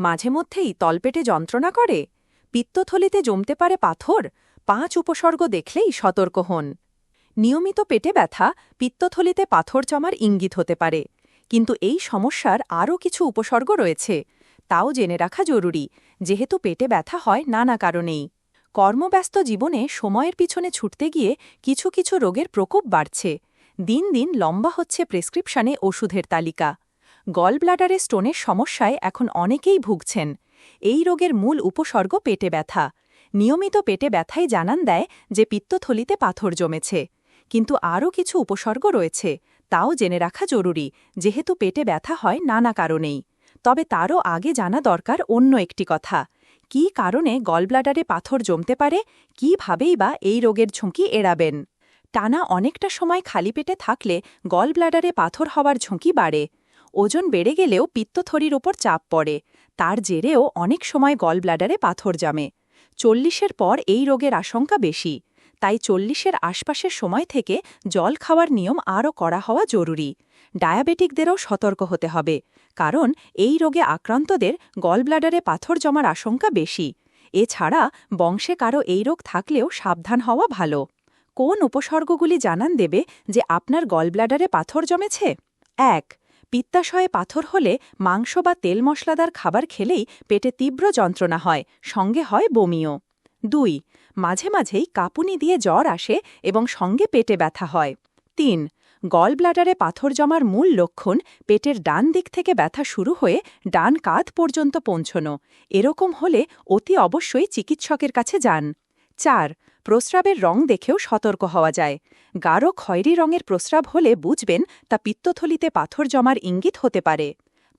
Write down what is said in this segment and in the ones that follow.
মাঝে মধ্যেই তলপেটে যন্ত্রণা করে। পিত্তথলিতে জমতে পারে পাথর। পাঁচ উপসর্গ দেখলেই সতর্ক হন। নিয়মিত পেটে ব্যথা পিত্তথলিতে পাথর জমার ইঙ্গিত হতে পারে। কিন্তু এই সমস্যার আরও কিছু উপসর্গ রয়েছে। তাও জেনে রাখা জরুরি, যেহেতু পেটে ব্যথা হয় নানা কারণেই। কর্মব্যস্ত জীবনে সময়ের পিছনে ছুটতে গিয়ে কিছু কিছু রোগের প্রকোপ বাড়ছে। দিন দিন লম্বা হচ্ছে প্রেসক্রিপশনে ওষুধের তালিকা। গল ব্লাডারে স্টোনের সমস্যায় এখন অনেকেই ভুগছেন। এই রোগের মূল উপসর্গ পেটে ব্যথা। নিয়মিত পেটে ব্যথাই জানান দেয় যে পিত্তথলিতে পাথর জমেছে। কিন্তু আরও কিছু উপসর্গ রয়েছে, তাও জেনে রাখা জরুরি, যেহেতু পেটে ব্যথা হয় নানা কারণেই। তবে তারও আগে জানা দরকার অন্য একটি কথা, কী কারণে গলব্লাডারে পাথর জমতে পারে, কীভাবেই বা এই রোগের ঝুঁকি এড়াবেন? টানা অনেকটা সময় খালি পেটে থাকলে গলব্লাডারে পাথর হওয়ার ঝুঁকি বাড়ে। ওজন বেড়ে গেলেও পিত্তথরির ওপর চাপ পড়ে। তার জেরেও অনেক সময় গলব্লাডারে পাথর জমে। চল্লিশের পর এই রোগের আশঙ্কা বেশি। তাই চল্লিশের আশপাশের সময় থেকে জল খাওয়ার নিয়ম আরও করা হওয়া জরুরি। ডায়াবেটিকদেরও সতর্ক হতে হবে। কারণ এই রোগে আক্রান্তদের গলব্লাডারে পাথর জমার আশঙ্কা বেশি। এছাড়া বংশে কারও এই রোগ থাকলেও সাবধান হওয়া ভালো। কোন উপসর্গগুলি জানান দেবে যে আপনার গলব্লাডারে পাথর জমেছে? এক পিত্তাশয়ে পাথর হলে মাংস বা তেল মশলাদার খাবার খেলেই পেটে তীব্র যন্ত্রণা হয়, সঙ্গে হয় বমিও। দুই, মাঝে মাঝেই কাপুনি দিয়ে জ্বর আসে এবং সঙ্গে পেটে ব্যথা হয়। তিন গল ব্লাডারে পাথর জমার মূল লক্ষণ পেটের ডান দিক থেকে ব্যথা শুরু হয়ে ডান কাঁধ পর্যন্ত পৌঁছনো। এরকম হলে অতি অবশ্যই চিকিৎসকের কাছে যান। চার প্রস্রাবের রং দেখেও সতর্ক হওয়া যায়। গাঢ় খয়েরি রঙের প্রস্রাব হলে বুঝবেন তা পিত্তথলিতে পাথর জমার ইঙ্গিত হতে পারে।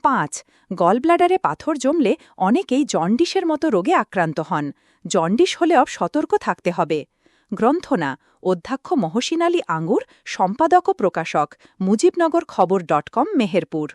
পাঁচ, গলব্লাডারে পাথর জমলে অনেকেই জন্ডিসের মতো রোগে আক্রান্ত হন। জন্ডিস হলেও সতর্ক থাকতে হবে। গ্রন্থনা, অধ্যক্ষ মহসিন আলী আঙ্গুর, সম্পাদক ও প্রকাশক, মুজিবনগর খবর ডট কম, মেহেরপুর।